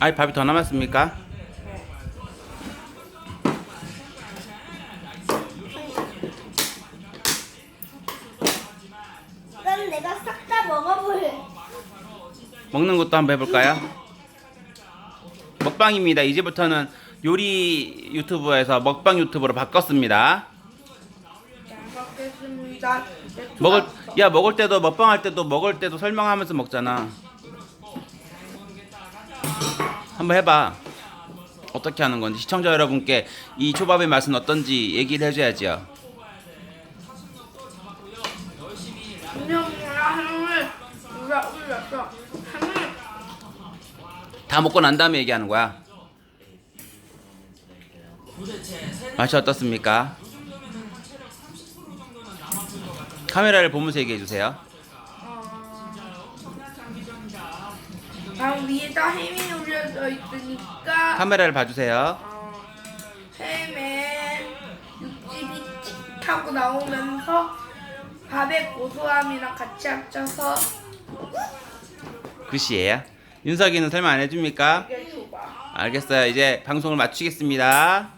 아이 밥이 더 남았습니까? 난 내가 싹 다 먹어볼래. 먹는 것도 한번 해볼까요? 먹방입니다. 이제부터는 요리 유튜브에서 먹방 유튜브로 바꿨습니다. 잘 먹겠습니다. 먹을 야 먹을 때도 먹방할 때도 먹을 때도 설명하면서 먹잖아. 한번 해봐. 어떻게 하는 건지 시청자 여러분께 이 초밥의 맛은 어떤지 얘기를 해줘야지요. 다 먹고 난 다음에 얘기하는 거야. 맛이 어떻습니까? 카메라를 보면서 얘기해 주세요. 방 위에다 햄이 올려져 있으니까 카메라를 봐주세요. 어, 햄에 육즙이 틱 하고 나오면서 밥의 고소함이랑 같이 합쳐서 글씨예요. 윤석이는 설명 안 해줍니까? 이게. 알겠어요. 이제 방송을 마치겠습니다.